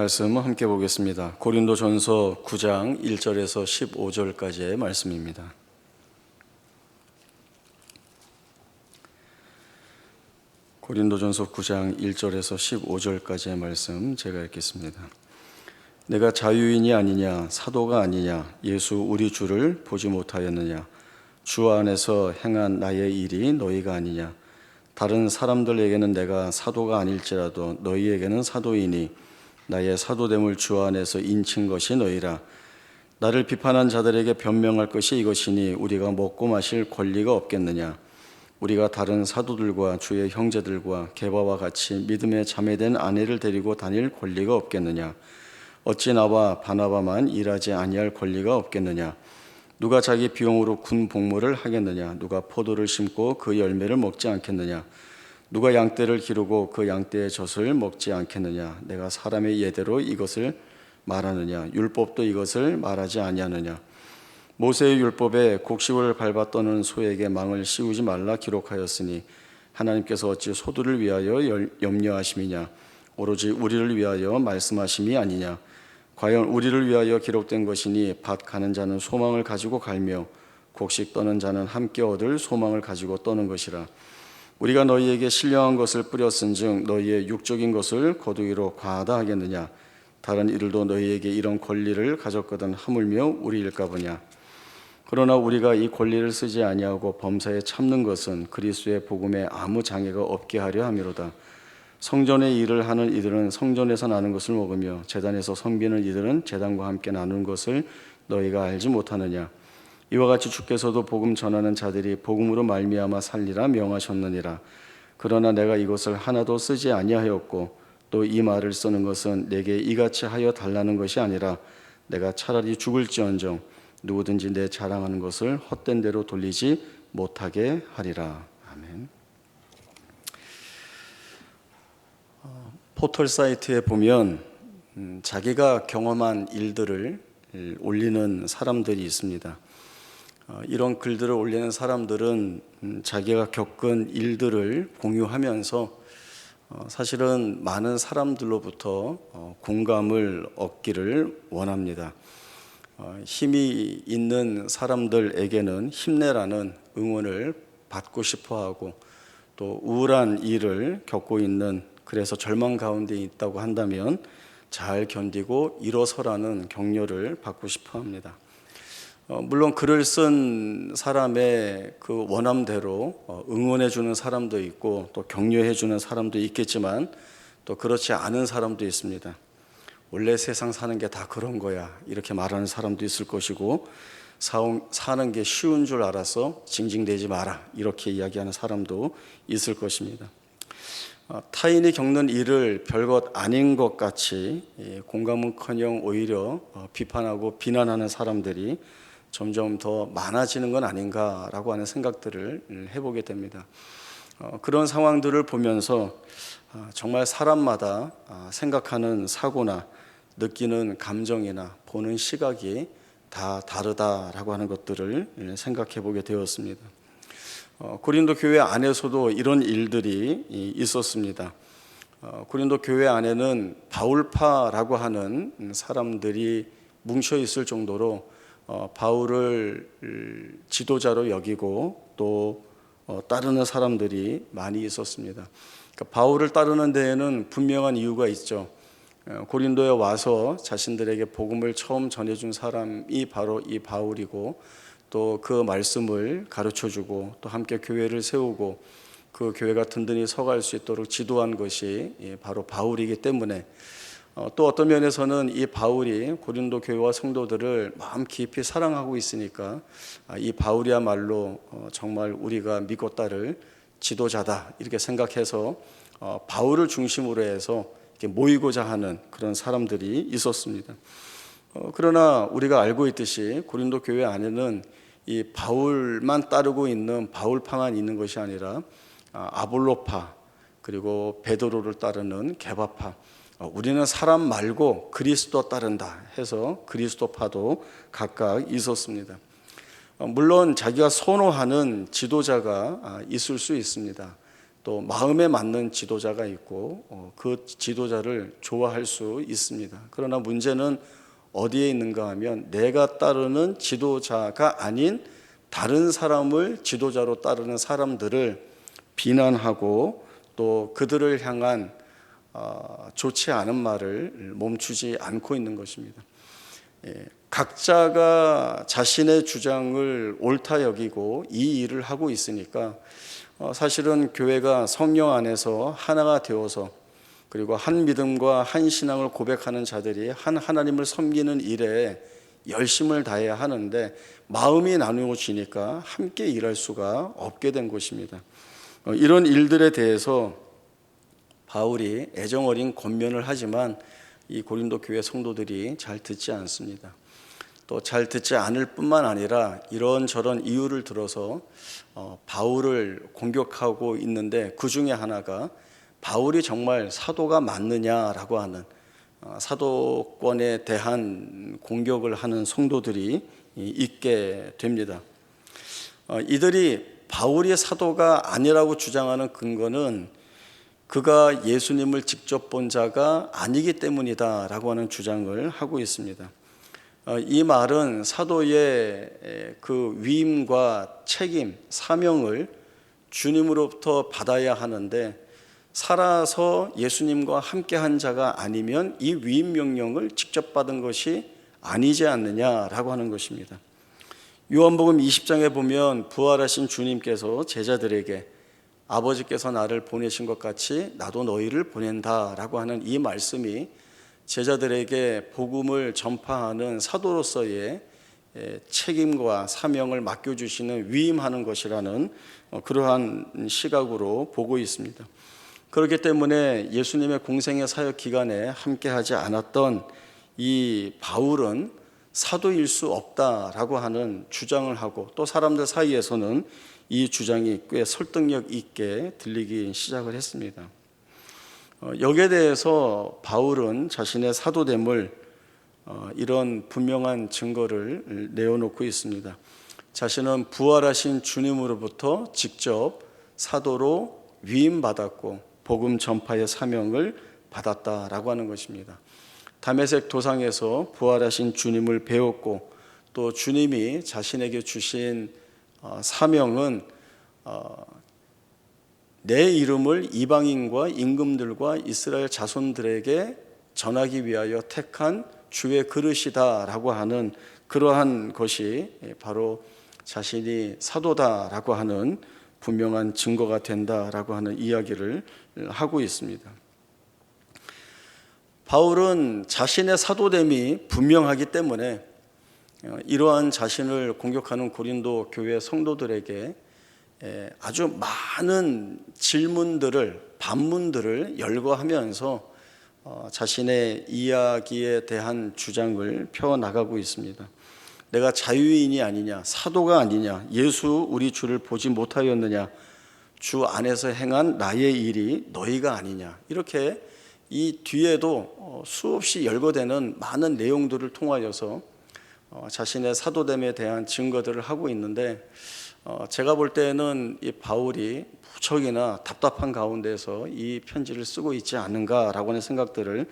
말씀 함께 보겠습니다. 고린도 전서 9장 1절에서 15절까지의 말씀입니다. 고린도 전서 9장 1절에서 15절까지의 말씀 제가 읽겠습니다. 내가 자유인이 아니냐 사도가 아니냐 예수 우리 주를 보지 못하였느냐 주 안에서 행한 나의 일이 너희가 아니냐 다른 사람들에게는 내가 사도가 아닐지라도 너희에게는 사도이니 나의 사도됨을 주 안에서 인친 것이 너희라. 나를 비판한 자들에게 변명할 것이 이것이니 우리가 먹고 마실 권리가 없겠느냐? 우리가 다른 사도들과 주의 형제들과 게바와 같이 믿음에 자매된 아내를 데리고 다닐 권리가 없겠느냐? 어찌 나와 바나바만 일하지 아니할 권리가 없겠느냐? 누가 자기 비용으로 군 복무를 하겠느냐? 누가 포도를 심고 그 열매를 먹지 않겠느냐 누가 양떼를 기르고 그 양떼의 젖을 먹지 않겠느냐? 내가 사람의 예대로 이것을 말하느냐? 율법도 이것을 말하지 아니하느냐? 모세의 율법에 곡식을 밟아 떠는 소에게 망을 씌우지 말라 기록하였으니 하나님께서 어찌 소들을 위하여 열- 염려하심이냐? 오로지 우리를 위하여 말씀하심이 아니냐? 과연 우리를 위하여 기록된 것이니 밭 가는 자는 소망을 가지고 갈며 곡식 떠는 자는 함께 얻을 소망을 가지고 떠는 것이라 우리가 너희에게 신령한 것을 뿌렸은즉 너희의 육적인 것을 거두기로 과하다 하겠느냐 다른 이들도 너희에게 이런 권리를 가졌거든 하물며 우리일까 보냐 그러나 우리가 이 권리를 쓰지 아니하고 범사에 참는 것은 그리스도의 복음에 아무 장애가 없게 하려 함이로다. 성전의 일을 하는 이들은 성전에서 나는 것을 먹으며 재단에서 섬기는 이들은 재단과 함께 나누는 것을 너희가 알지 못하느냐? 이와 같이 주께서도 복음 전하는 자들이 복음으로 말미암아 살리라 명하셨느니라. 그러나 내가 이것을 하나도 쓰지 아니하였고 또 이 말을 쓰는 것은 내게 이같이 하여 달라는 것이 아니라 내가 차라리 죽을지언정 누구든지 내 자랑하는 것을 헛된 대로 돌리지 못하게 하리라. 아멘. 어, 포털 사이트에 보면 음, 자기가 경험한 일들을 일, 올리는 사람들이 있습니다. 어, 이런 글들을 올리는 사람들은 음, 자기가 겪은 일들을 공유하면서 어, 사실은 많은 사람들로부터 어, 공감을 얻기를 원합니다. 어, 힘이 있는 사람들에게는 힘내라는 응원을 받고 싶어 하고 또 우울한 일을 겪고 있는 그래서 절망 가운데 있다고 한다면 잘 견디고 일어서라는 격려를 받고 싶어 합니다. 어, 물론 글을 쓴 사람의 그 원함대로 어, 응원해 주는 사람도 있고 또 격려해 주는 사람도 있겠지만 또 그렇지 않은 사람도 있습니다. 원래 세상 사는 게 다 그런 거야. 이렇게 말하는 사람도 있을 것이고, 사는 게 쉬운 줄 알아서 징징대지 마라. 이렇게 이야기하는 사람도 있을 것입니다. 어, 타인이 겪는 일을 별것 아닌 것 같이 예, 공감은커녕 오히려 어, 비판하고 비난하는 사람들이 점점 더 많아지는 건 아닌가라고 하는 생각들을 음, 해보게 됩니다. 어, 그런 상황들을 보면서 아, 정말 사람마다 아, 생각하는 사고나 느끼는 감정이나 보는 시각이 다 다르다라고 하는 것들을 예, 생각해 보게 되었습니다. 어, 고린도 교회 안에서도 이런 일들이 이, 있었습니다. 어, 고린도 교회 안에는 바울파라고 하는 음, 사람들이 뭉쳐 있을 정도로 어, 바울을 음, 지도자로 여기고 또 어, 따르는 사람들이 많이 있었습니다. 그러니까 바울을 따르는 데에는 분명한 이유가 있죠. 어, 고린도에 와서 자신들에게 복음을 처음 전해준 사람이 바로 이 바울이고 또 그 말씀을 가르쳐 주고 또 함께 교회를 세우고 그 교회가 든든히 서갈 수 있도록 지도한 것이 예, 바로 바울이기 때문에 어, 또 어떤 면에서는 이 바울이 고린도 교회와 성도들을 마음 깊이 사랑하고 있으니까 아, 이 바울이야말로 어, 정말 우리가 믿고 따를 지도자다 이렇게 생각해서 어, 바울을 중심으로 해서 모이고자 하는 그런 사람들이 있었습니다. 어, 그러나 우리가 알고 있듯이 고린도 교회 안에는 이 바울만 따르고 있는 바울파만 있는 것이 아니라 아, 아볼로파 그리고 베드로를 따르는 개바파 어, 우리는 사람 말고 그리스도 따른다 해서 그리스도파도 각각 있었습니다. 어, 물론 자기가 선호하는 지도자가 아, 있을 수 있습니다. 또 마음에 맞는 지도자가 있고 어, 그 지도자를 좋아할 수 있습니다. 그러나 문제는 어디에 있는가 하면 내가 따르는 지도자가 아닌 다른 사람을 지도자로 따르는 사람들을 비난하고 또 그들을 향한 어, 좋지 않은 말을 멈추지 않고 있는 것입니다. 예, 각자가 자신의 주장을 옳다 여기고 이 일을 하고 있으니까 어, 사실은 교회가 성령 안에서 하나가 되어서 그리고 한 믿음과 한 신앙을 고백하는 자들이 한 하나님을 섬기는 일에 열심을 다해야 하는데 마음이 나누어지니까 함께 일할 수가 없게 된 것입니다. 어, 이런 일들에 대해서 바울이 애정 어린 권면을 하지만 이 고린도 교회 성도들이 잘 듣지 않습니다. 또 잘 듣지 않을 뿐만 아니라 이런저런 이유를 들어서 어, 바울을 공격하고 있는데 그 중에 하나가 바울이 정말 사도가 맞느냐라고 하는 어, 사도권에 대한 공격을 하는 성도들이 있게 됩니다. 어, 이들이 바울이 사도가 아니라고 주장하는 근거는 그가 예수님을 직접 본 자가 아니기 때문이다라고 하는 주장을 하고 있습니다. 어, 이 말은 사도의 그 위임과 책임, 사명을 주님으로부터 받아야 하는데 살아서 예수님과 함께 한 자가 아니면 이 위임 명령을 직접 받은 것이 아니지 않느냐라고 하는 것입니다. 요한복음 20장에 보면 부활하신 주님께서 제자들에게 아버지께서 나를 보내신 것 같이 나도 너희를 보낸다라고 하는 이 말씀이 제자들에게 복음을 전파하는 사도로서의 책임과 사명을 맡겨주시는 위임하는 것이라는 어, 그러한 시각으로 보고 있습니다. 그렇기 때문에 예수님의 공생의 사역 기간에 함께하지 않았던 이 바울은 사도일 수 없다라고 하는 주장을 하고 또 사람들 사이에서는 이 주장이 꽤 설득력 있게 들리기 시작을 했습니다. 어, 여기에 대해서 바울은 자신의 사도됨을 어, 이런 분명한 증거를 내어놓고 있습니다. 자신은 부활하신 주님으로부터 직접 사도로 위임받았고 복음 전파의 사명을 받았다라고 하는 것입니다. 담에색 도상에서 부활하신 주님을 배웠고 또 주님이 자신에게 주신 어, 사명은 어, 내 이름을 이방인과 임금들과 이스라엘 자손들에게 전하기 위하여 택한 주의 그릇이다라고 하는 그러한 것이 바로 자신이 사도다라고 하는 분명한 증거가 된다라고 하는 이야기를 하고 있습니다. 바울은 자신의 사도됨이 분명하기 때문에 어, 이러한 자신을 공격하는 고린도 교회 성도들에게 아주 많은 질문들을 반문들을 열거하면서 어, 자신의 이야기에 대한 주장을 펴 나가고 있습니다. 내가 자유인이 아니냐, 사도가 아니냐, 예수 우리 주를 보지 못하였느냐, 주 안에서 행한 나의 일이 너희가 아니냐. 이렇게 이 뒤에도 어, 수없이 열거되는 많은 내용들을 통하여서 어, 자신의 사도됨에 대한 증거들을 하고 있는데 어, 제가 볼 때는 이 바울이 무척이나 답답한 가운데서 이 편지를 쓰고 있지 않은가라고 하는 생각들을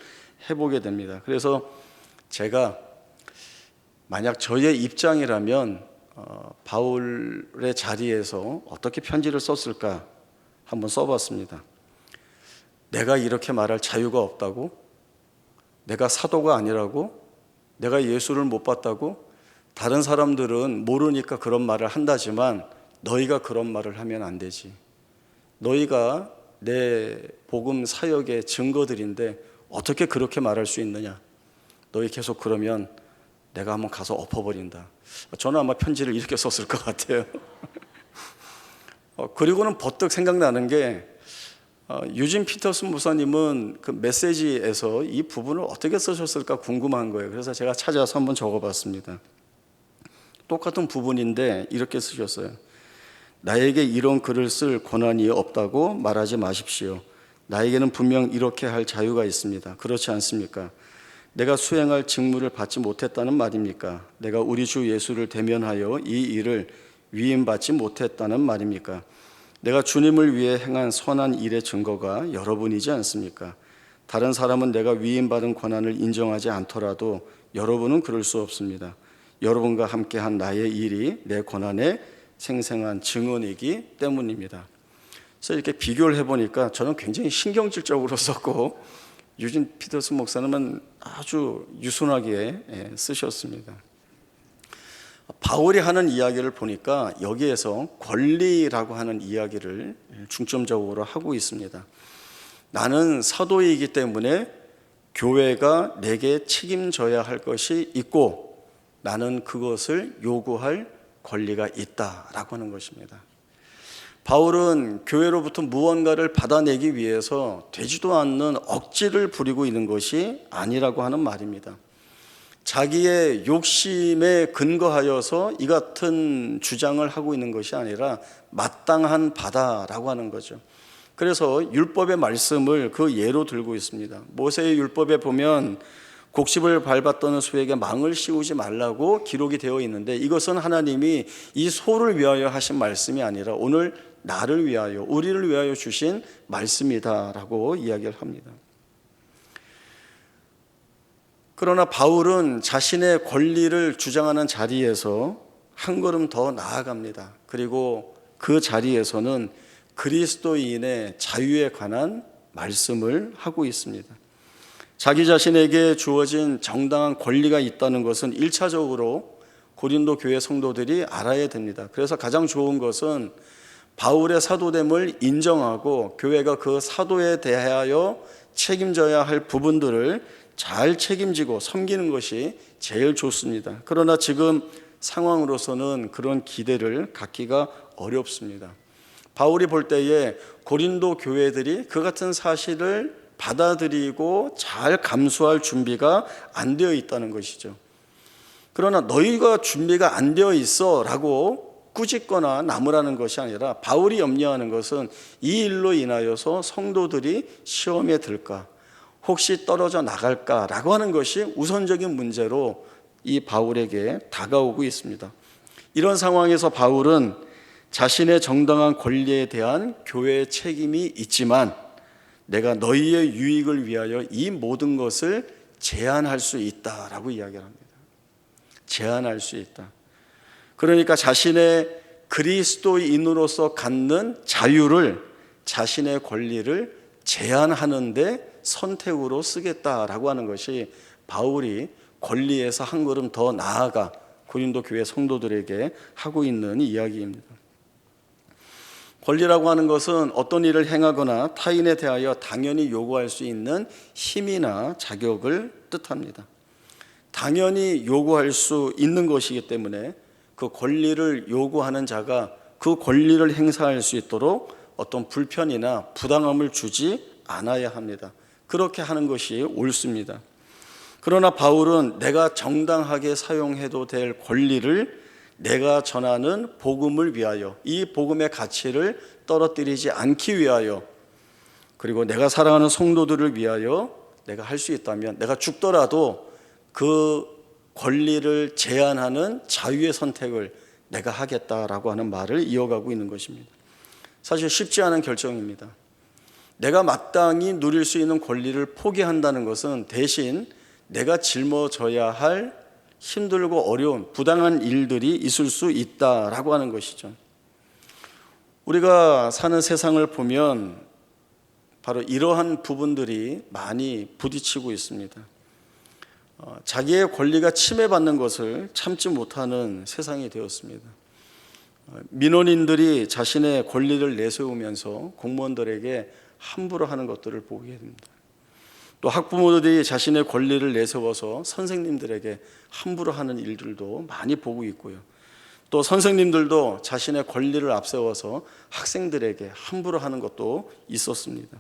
해보게 됩니다. 그래서 제가 만약 저의 입장이라면 어, 바울의 자리에서 어떻게 편지를 썼을까 한번 써봤습니다. 내가 이렇게 말할 자유가 없다고? 내가 사도가 아니라고? 내가 예수를 못 봤다고? 다른 사람들은 모르니까 그런 말을 한다지만 너희가 그런 말을 하면 안 되지. 너희가 내 복음 사역의 증거들인데 어떻게 그렇게 말할 수 있느냐? 너희 계속 그러면 내가 한번 가서 엎어버린다. 저는 아마 편지를 이렇게 썼을 것 같아요. 어, 그리고는 버뜩 생각나는 게 어, 유진 피터슨 목사님은 그 메시지에서 이 부분을 어떻게 쓰셨을까 궁금한 거예요. 그래서 제가 찾아서 한번 적어봤습니다. 똑같은 부분인데 이렇게 쓰셨어요. 나에게 이런 글을 쓸 권한이 없다고 말하지 마십시오. 나에게는 분명 이렇게 할 자유가 있습니다. 그렇지 않습니까? 내가 수행할 직무를 받지 못했다는 말입니까? 내가 우리 주 예수를 대면하여 이 일을 위임받지 못했다는 말입니까? 내가 주님을 위해 행한 선한 일의 증거가 여러분이지 않습니까? 다른 사람은 내가 위임받은 권한을 인정하지 않더라도 여러분은 그럴 수 없습니다. 여러분과 함께 한 나의 일이 내 권한의 생생한 증언이기 때문입니다. 그래서 이렇게 비교를 해보니까 저는 굉장히 신경질적으로 썼고 유진 피터스 목사님은 아주 유순하게 예, 쓰셨습니다. 바울이 하는 이야기를 보니까 여기에서 권리라고 하는 이야기를 중점적으로 하고 있습니다. 나는 사도이기 때문에 교회가 내게 책임져야 할 것이 있고 나는 그것을 요구할 권리가 있다라고 하는 것입니다. 바울은 교회로부터 무언가를 받아내기 위해서 되지도 않는 억지를 부리고 있는 것이 아니라고 하는 말입니다. 자기의 욕심에 근거하여서 이 같은 주장을 하고 있는 것이 아니라 마땅한 바다라고 하는 거죠. 그래서 율법의 말씀을 그 예로 들고 있습니다. 모세의 율법에 보면 곡식을 밟았던 소에게 망을 씌우지 말라고 기록이 되어 있는데 이것은 하나님이 이 소를 위하여 하신 말씀이 아니라 오늘 나를 위하여 우리를 위하여 주신 말씀이다라고 이야기를 합니다. 그러나 바울은 자신의 권리를 주장하는 자리에서 한 걸음 더 나아갑니다. 그리고 그 자리에서는 그리스도인의 자유에 관한 말씀을 하고 있습니다. 자기 자신에게 주어진 정당한 권리가 있다는 것은 1차적으로 고린도 교회 성도들이 알아야 됩니다. 그래서 가장 좋은 것은 바울의 사도됨을 인정하고 교회가 그 사도에 대하여 책임져야 할 부분들을 잘 책임지고 섬기는 것이 제일 좋습니다. 그러나 지금 상황으로서는 그런 기대를 갖기가 어렵습니다. 바울이 볼 때에 고린도 교회들이 그 같은 사실을 받아들이고 잘 감수할 준비가 안 되어 있다는 것이죠. 그러나 너희가 준비가 안 되어 있어 라고 꾸짖거나 나무라는 것이 아니라 바울이 염려하는 것은 이 일로 인하여서 성도들이 시험에 들까 혹시 떨어져 나갈까라고 하는 것이 우선적인 문제로 이 바울에게 다가오고 있습니다. 이런 상황에서 바울은 자신의 정당한 권리에 대한 교회의 책임이 있지만 내가 너희의 유익을 위하여 이 모든 것을 제한할 수 있다라고 이야기를 합니다. 제한할 수 있다. 그러니까 자신의 그리스도인으로서 갖는 자유를 자신의 권리를 제한하는데 선택으로 쓰겠다라고 하는 것이 바울이 권리에서 한 걸음 더 나아가 고린도 교회 성도들에게 하고 있는 이야기입니다. 권리라고 하는 것은 어떤 일을 행하거나 타인에 대하여 당연히 요구할 수 있는 힘이나 자격을 뜻합니다. 당연히 요구할 수 있는 것이기 때문에 그 권리를 요구하는 자가 그 권리를 행사할 수 있도록 어떤 불편이나 부당함을 주지 않아야 합니다. 그렇게 하는 것이 옳습니다. 그러나 바울은 내가 정당하게 사용해도 될 권리를 내가 전하는 복음을 위하여 이 복음의 가치를 떨어뜨리지 않기 위하여 그리고 내가 사랑하는 성도들을 위하여 내가 할 수 있다면 내가 죽더라도 그 권리를 제한하는 자유의 선택을 내가 하겠다라고 하는 말을 이어가고 있는 것입니다. 사실 쉽지 않은 결정입니다. 내가 마땅히 누릴 수 있는 권리를 포기한다는 것은 대신 내가 짊어져야 할 힘들고 어려운 부당한 일들이 있을 수 있다라고 하는 것이죠. 우리가 사는 세상을 보면 바로 이러한 부분들이 많이 부딪히고 있습니다. 어, 자기의 권리가 침해받는 것을 참지 못하는 세상이 되었습니다. 어, 민원인들이 자신의 권리를 내세우면서 공무원들에게 함부로 하는 것들을 보게 됩니다. 또 학부모들이 자신의 권리를 내세워서 선생님들에게 함부로 하는 일들도 많이 보고 있고요. 또 선생님들도 자신의 권리를 앞세워서 학생들에게 함부로 하는 것도 있었습니다.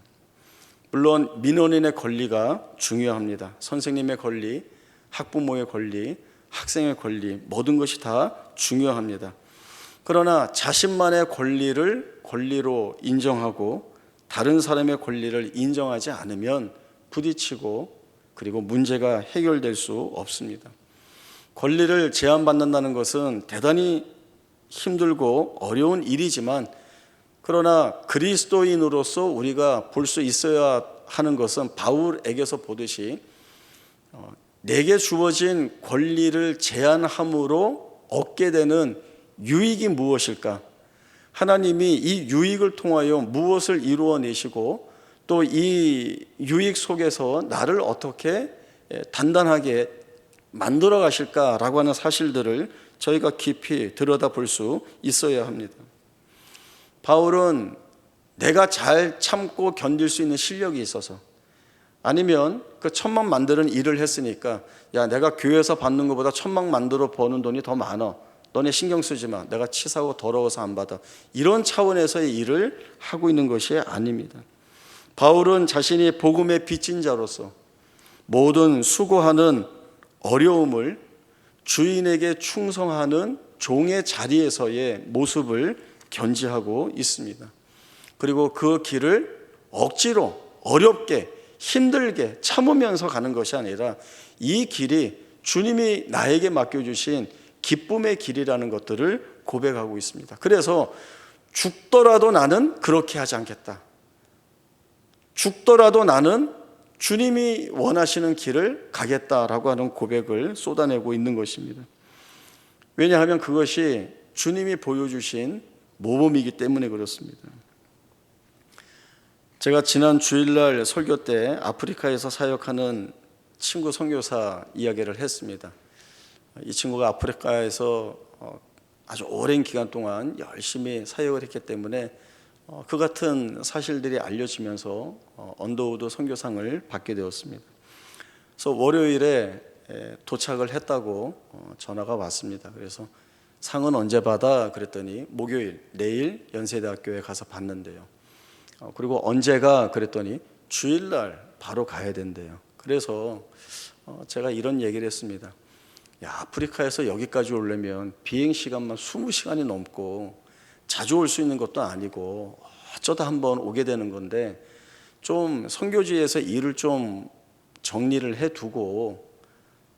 물론 민원인의 권리가 중요합니다. 선생님의 권리, 학부모의 권리, 학생의 권리, 모든 것이 다 중요합니다. 그러나 자신만의 권리를 권리로 인정하고 다른 사람의 권리를 인정하지 않으면 부딪히고 그리고 문제가 해결될 수 없습니다. 권리를 제한받는다는 것은 대단히 힘들고 어려운 일이지만 그러나 그리스도인으로서 우리가 볼 수 있어야 하는 것은 바울에게서 보듯이 어, 내게 주어진 권리를 제한함으로 얻게 되는 유익이 무엇일까? 하나님이 이 유익을 통하여 무엇을 이루어내시고 또 이 유익 속에서 나를 어떻게 예, 단단하게 만들어 가실까라고 하는 사실들을 저희가 깊이 들여다 볼 수 있어야 합니다. 바울은 내가 잘 참고 견딜 수 있는 실력이 있어서 아니면 그 천막 만드는 일을 했으니까 야 내가 교회에서 받는 것보다 천막 만들어 버는 돈이 더 많아 너네 신경 쓰지 마. 내가 치사하고 더러워서 안 받아. 이런 차원에서의 일을 하고 있는 것이 아닙니다. 바울은 자신이 복음의 빚진 자로서 모든 수고하는 어려움을 주인에게 충성하는 종의 자리에서의 모습을 견지하고 있습니다. 그리고 그 길을 억지로 어렵게 힘들게 참으면서 가는 것이 아니라 이 길이 주님이 나에게 맡겨주신 기쁨의 길이라는 것들을 고백하고 있습니다. 그래서 죽더라도 나는 그렇게 하지 않겠다. 죽더라도 나는 주님이 원하시는 길을 가겠다라고 하는 고백을 쏟아내고 있는 것입니다. 왜냐하면 그것이 주님이 보여주신 모범이기 때문에 그렇습니다. 제가 지난 주일날 설교 때 아프리카에서 사역하는 친구 선교사 이야기를 했습니다. 이 친구가 아프리카에서 어, 아주 오랜 기간 동안 열심히 사역을 했기 때문에 어, 그 같은 사실들이 알려지면서 어, 언더우드 선교상을 받게 되었습니다. 그래서 월요일에 도착을 했다고 전화가 왔습니다. 그래서 상은 언제 받아? 그랬더니 목요일 내일 연세대학교에 가서 받는데요. 어, 그리고 언제가 그랬더니 주일날 바로 가야 된대요. 그래서 어, 제가 이런 얘기를 했습니다. 야, 아프리카에서 여기까지 오려면 비행 시간만 20시간이 넘고 자주 올 수 있는 것도 아니고 어쩌다 한번 오게 되는 건데 좀 선교지에서 일을 좀 정리를 해 두고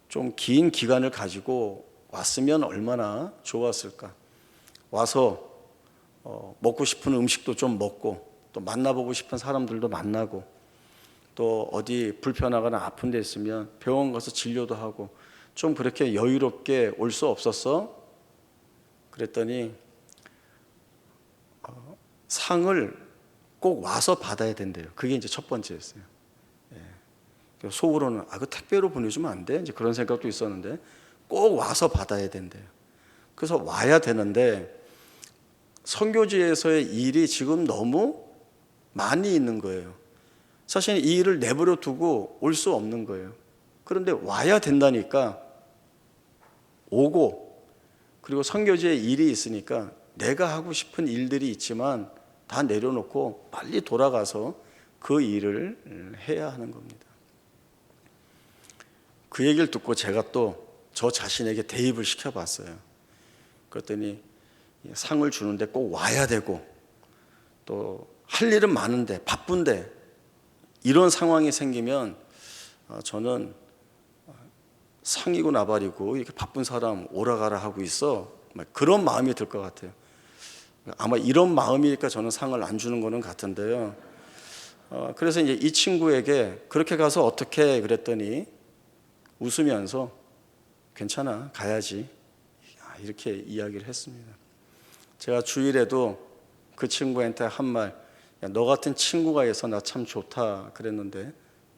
좀 긴 기간을 가지고 왔으면 얼마나 좋았을까. 와서 어, 먹고 싶은 음식도 좀 먹고 또 만나보고 싶은 사람들도 만나고 또 어디 불편하거나 아픈 데 있으면 병원 가서 진료도 하고 좀 그렇게 여유롭게 올 수 없었어? 그랬더니 어, 상을 꼭 와서 받아야 된대요. 그게 이제 첫 번째였어요. 예. 속으로는 아, 그 택배로 보내주면 안 돼? 이제 그런 생각도 있었는데 꼭 와서 받아야 된대요. 그래서 와야 되는데 선교지에서의 일이 지금 너무 많이 있는 거예요. 사실 이 일을 내버려 두고 올 수 없는 거예요. 그런데 와야 된다니까 오고 그리고 선교지에 일이 있으니까 내가 하고 싶은 일들이 있지만 다 내려놓고 빨리 돌아가서 그 일을 해야 하는 겁니다. 그 얘기를 듣고 제가 또 저 자신에게 대입을 시켜봤어요. 그랬더니 상을 주는데 꼭 와야 되고 또 할 일은 많은데 바쁜데 이런 상황이 생기면 어, 저는 상이고 나발이고 이렇게 바쁜 사람 오라가라 하고 있어 그런 마음이 들 것 같아요. 아마 이런 마음이니까 저는 상을 안 주는 거는 같은데요. 어, 그래서 이제 이 친구에게 그렇게 가서 어떻게 그랬더니 웃으면서 괜찮아 가야지 아, 이렇게 이야기를 했습니다. 제가 주일에도 그 친구한테 한 말, 너 같은 친구가 있어 나 참 좋다 그랬는데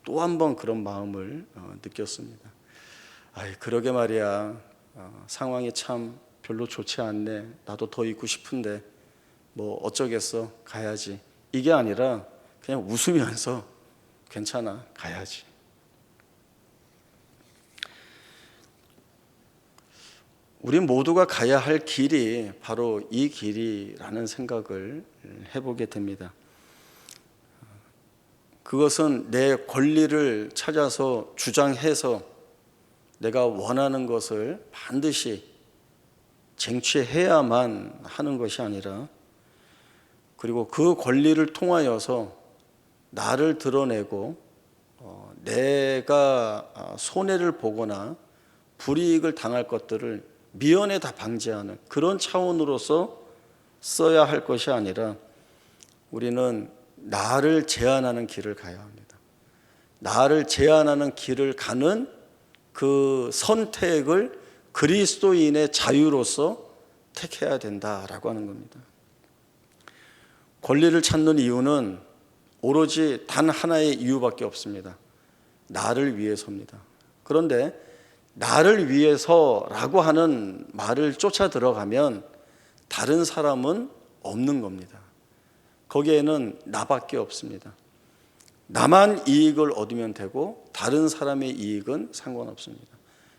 또 한 번 그런 마음을 어, 느꼈습니다. 아이 그러게 말이야 어, 상황이 참 별로 좋지 않네. 나도 더 있고 싶은데 뭐 어쩌겠어 가야지. 이게 아니라 그냥 웃으면서 괜찮아 가야지. 우리 모두가 가야 할 길이 바로 이 길이라는 생각을 해보게 됩니다. 그것은 내 권리를 찾아서 주장해서 내가 원하는 것을 반드시 쟁취해야만 하는 것이 아니라 그리고 그 권리를 통하여서 나를 드러내고 어, 내가 손해를 보거나 불이익을 당할 것들을 미연에 다 방지하는 그런 차원으로서 써야 할 것이 아니라 우리는 나를 제한하는 길을 가야 합니다. 나를 제한하는 길을 가는 그 선택을 그리스도인의 자유로서 택해야 된다라고 하는 겁니다. 권리를 찾는 이유는 오로지 단 하나의 이유밖에 없습니다. 나를 위해서입니다. 그런데 나를 위해서라고 하는 말을 쫓아 들어가면 다른 사람은 없는 겁니다. 거기에는 나밖에 없습니다. 나만 이익을 얻으면 되고 다른 사람의 이익은 상관없습니다.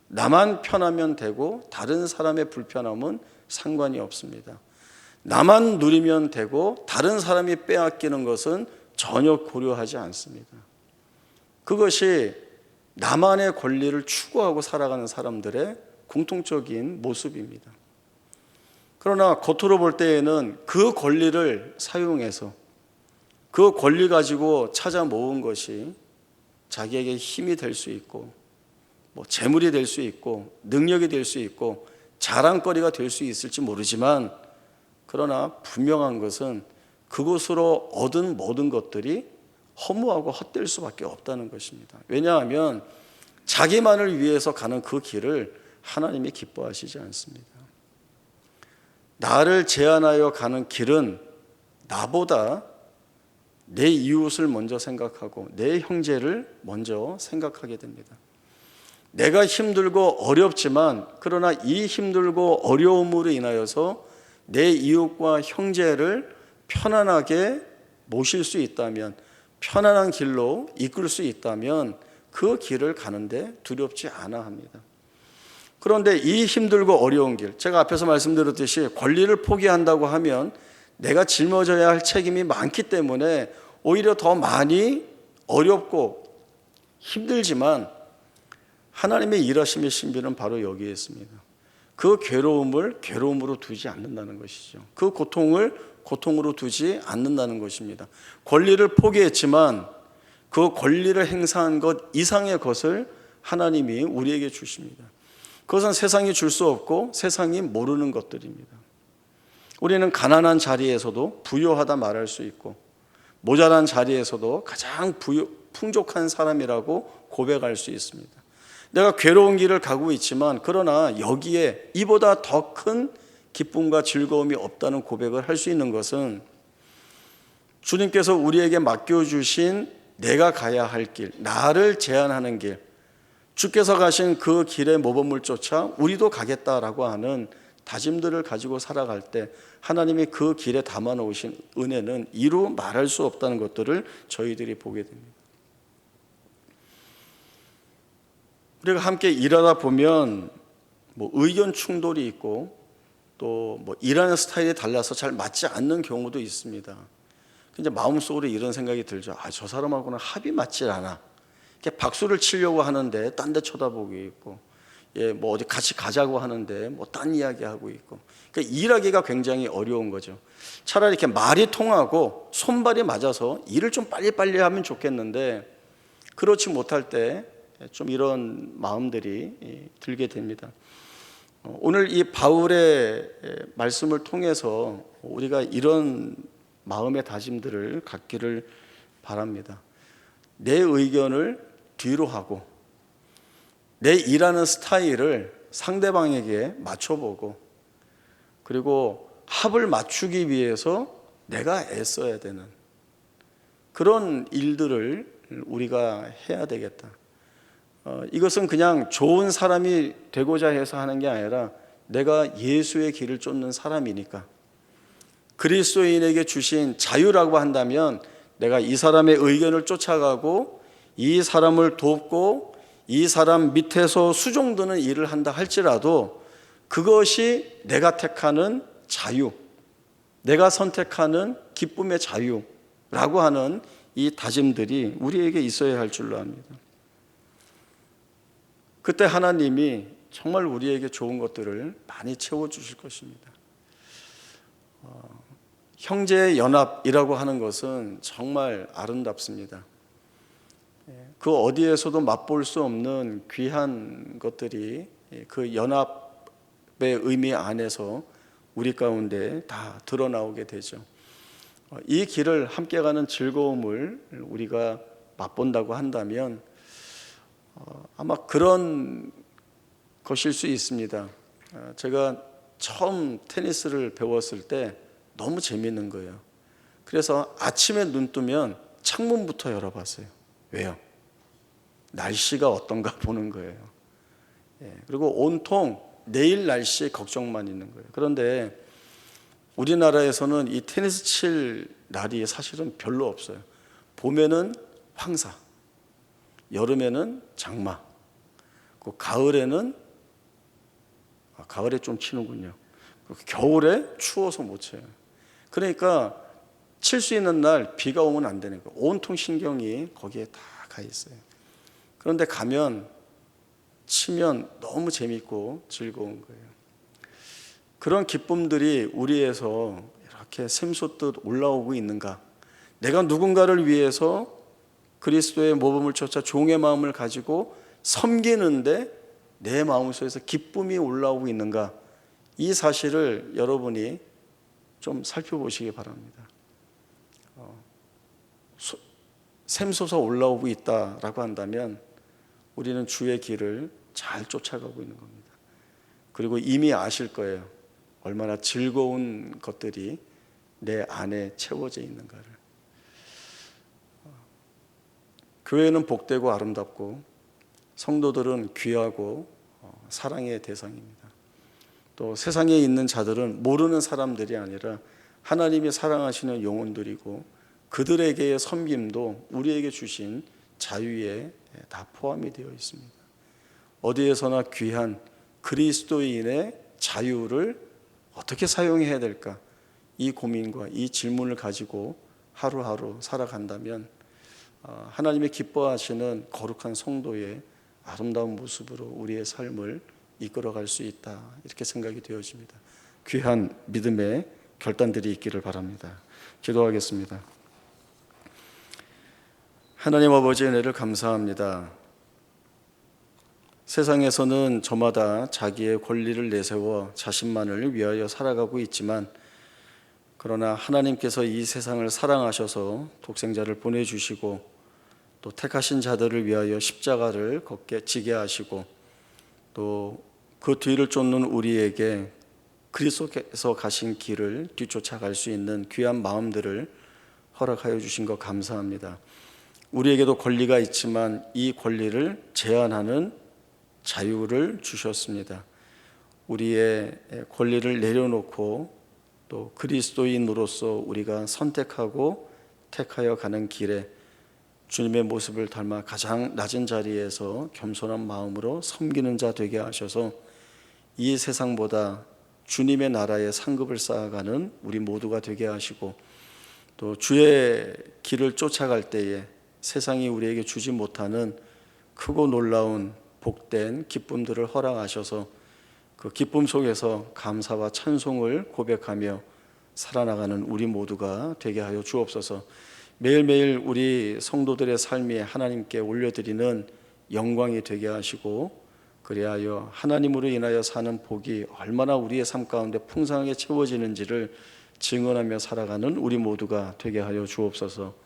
나만 편하면 되고 다른 사람의 불편함은 상관이 없습니다. 나만 누리면 되고 다른 사람이 빼앗기는 것은 전혀 고려하지 않습니다. 그것이 나만의 권리를 추구하고 살아가는 사람들의 공통적인 모습입니다. 그러나 겉으로 볼 때에는 그 권리를 사용해서 그 권리 가지고 찾아 모은 것이 자기에게 힘이 될 수 있고 뭐 재물이 될 수 있고 능력이 될 수 있고 자랑거리가 될 수 있을지 모르지만 그러나 분명한 것은 그곳으로 얻은 모든 것들이 허무하고 헛될 수밖에 없다는 것입니다. 왜냐하면 자기만을 위해서 가는 그 길을 하나님이 기뻐하시지 않습니다. 나를 제한하여 가는 길은 나보다 내 이웃을 먼저 생각하고 내 형제를 먼저 생각하게 됩니다. 내가 힘들고 어렵지만 그러나 이 힘들고 어려움으로 인하여서 내 이웃과 형제를 편안하게 모실 수 있다면 편안한 길로 이끌 수 있다면 그 길을 가는데 두렵지 않아 합니다. 그런데 이 힘들고 어려운 길, 제가 앞에서 말씀드렸듯이 권리를 포기한다고 하면 내가 짊어져야 할 책임이 많기 때문에 오히려 더 많이 어렵고 힘들지만 하나님의 일하심의 신비는 바로 여기에 있습니다. 그 괴로움을 괴로움으로 두지 않는다는 것이죠. 그 고통을 고통으로 두지 않는다는 것입니다. 권리를 포기했지만 그 권리를 행사한 것 이상의 것을 하나님이 우리에게 주십니다. 그것은 세상이 줄 수 없고 세상이 모르는 것들입니다. 우리는 가난한 자리에서도 부유하다 말할 수 있고 모자란 자리에서도 가장 부유, 풍족한 사람이라고 고백할 수 있습니다. 내가 괴로운 길을 가고 있지만 그러나 여기에 이보다 더 큰 기쁨과 즐거움이 없다는 고백을 할 수 있는 것은 주님께서 우리에게 맡겨주신 내가 가야 할 길, 나를 제한하는 길, 주께서 가신 그 길의 모범을 쫓아 우리도 가겠다라고 하는 다짐들을 가지고 살아갈 때 하나님이 그 길에 담아 놓으신 은혜는 이루 말할 수 없다는 것들을 저희들이 보게 됩니다. 우리가 함께 일하다 보면 뭐 의견 충돌이 있고 또 뭐 일하는 스타일이 달라서 잘 맞지 않는 경우도 있습니다. 이제 마음속으로 이런 생각이 들죠. 아, 저 사람하고는 합이 맞질 않아. 이렇게 박수를 치려고 하는데 딴 데 쳐다보고 있고, 예, 뭐 어디 같이 가자고 하는데 뭐 딴 이야기 하고 있고. 그러니까 일하기가 굉장히 어려운 거죠. 차라리 이렇게 말이 통하고 손발이 맞아서 일을 좀 빨리빨리 하면 좋겠는데 그렇지 못할 때 좀 이런 마음들이 들게 됩니다. 어, 오늘 이 바울의 말씀을 통해서 우리가 이런 마음의 다짐들을 갖기를 바랍니다. 내 의견을 뒤로 하고 내 일하는 스타일을 상대방에게 맞춰보고 그리고 합을 맞추기 위해서 내가 애써야 되는 그런 일들을 우리가 해야 되겠다. 어, 이것은 그냥 좋은 사람이 되고자 해서 하는 게 아니라 내가 예수의 길을 쫓는 사람이니까 그리스도인에게 주신 자유라고 한다면 내가 이 사람의 의견을 쫓아가고 이 사람을 돕고 이 사람 밑에서 수종드는 일을 한다 할지라도 그것이 내가 택하는 자유, 내가 선택하는 기쁨의 자유라고 하는 이 다짐들이 우리에게 있어야 할 줄로 압니다. 그때 하나님이 정말 우리에게 좋은 것들을 많이 채워주실 것입니다. 어, 형제의 연합이라고 하는 것은 정말 아름답습니다. 예, 그 어디에서도 맛볼 수 없는 귀한 것들이 그 연합의 의미 안에서 우리 가운데 다 드러나오게 되죠. 어, 이 길을 함께 가는 즐거움을 우리가 맛본다고 한다면 어, 아마 그런 것일 수 있습니다. 어, 제가 처음 테니스를 배웠을 때 너무 재밌는 거예요. 그래서 아침에 눈 뜨면 창문부터 열어봤어요. 왜요? 날씨가 어떤가 보는 거예요. 예, 그리고 온통 내일 날씨 걱정만 있는 거예요. 그런데 우리나라에서는 이 테니스 칠 날이 사실은 별로 없어요. 봄에는 황사, 여름에는 장마, 그 가을에는 아, 가을에 좀 치는군요. 그 겨울에 추워서 못 쳐요. 그러니까 칠 수 있는 날 비가 오면 안 되는 거예요. 온통 신경이 거기에 다 가 있어요. 그런데 가면 치면 너무 재밌고 즐거운 거예요. 그런 기쁨들이 우리에서 이렇게 샘솟듯 올라오고 있는가? 내가 누군가를 위해서 그리스도의 모범을 쫓아 종의 마음을 가지고 섬기는데 내 마음속에서 기쁨이 올라오고 있는가? 이 사실을 여러분이 좀 살펴보시기 바랍니다. 어, 소- 샘솟아 올라오고 있다라고 한다면 우리는 주의 길을 잘 쫓아가고 있는 겁니다. 그리고 이미 아실 거예요. 얼마나 즐거운 것들이 내 안에 채워져 있는가를. 어, 교회는 복되고 아름답고 성도들은 귀하고 어, 사랑의 대상입니다. 또 세상에 있는 자들은 모르는 사람들이 아니라 하나님이 사랑하시는 영혼들이고 그들에게의 섬김도 우리에게 주신 자유에 다 포함이 되어 있습니다. 어디에서나 귀한 그리스도인의 자유를 어떻게 사용해야 될까? 이 고민과 이 질문을 가지고 하루하루 살아간다면 어, 하나님의 기뻐하시는 거룩한 성도의 아름다운 모습으로 우리의 삶을 이끌어갈 수 있다 이렇게 생각이 되어집니다. 귀한 믿음의 결단들이 있기를 바랍니다. 기도하겠습니다. 하나님 아버지의 은혜를 감사합니다. 세상에서는 저마다 자기의 권리를 내세워 자신만을 위하여 살아가고 있지만 그러나 하나님께서 이 세상을 사랑하셔서 독생자를 보내주시고 또 택하신 자들을 위하여 십자가를 걷게 지게 하시고 또 그 뒤를 쫓는 우리에게 그리스도께서 가신 길을 뒤쫓아갈 수 있는 귀한 마음들을 허락하여 주신 것 감사합니다. 우리에게도 권리가 있지만 이 권리를 제한하는 자유를 주셨습니다. 우리의 권리를 내려놓고 또 그리스도인으로서 우리가 선택하고 택하여 가는 길에 주님의 모습을 닮아 가장 낮은 자리에서 겸손한 마음으로 섬기는 자 되게 하셔서 이 세상보다 주님의 나라의 상급을 쌓아가는 우리 모두가 되게 하시고 또 주의 길을 쫓아갈 때에 세상이 우리에게 주지 못하는 크고 놀라운 복된 기쁨들을 허락하셔서 그 기쁨 속에서 감사와 찬송을 고백하며 살아나가는 우리 모두가 되게 하여 주옵소서. 매일매일 우리 성도들의 삶이 하나님께 올려드리는 영광이 되게 하시고 그리하여 하나님으로 인하여 사는 복이 얼마나 우리의 삶 가운데 풍성하게 채워지는지를 증언하며 살아가는 우리 모두가 되게 하여 주옵소서.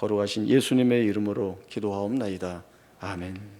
거룩하신 예수님의 이름으로 기도하옵나이다. 아멘.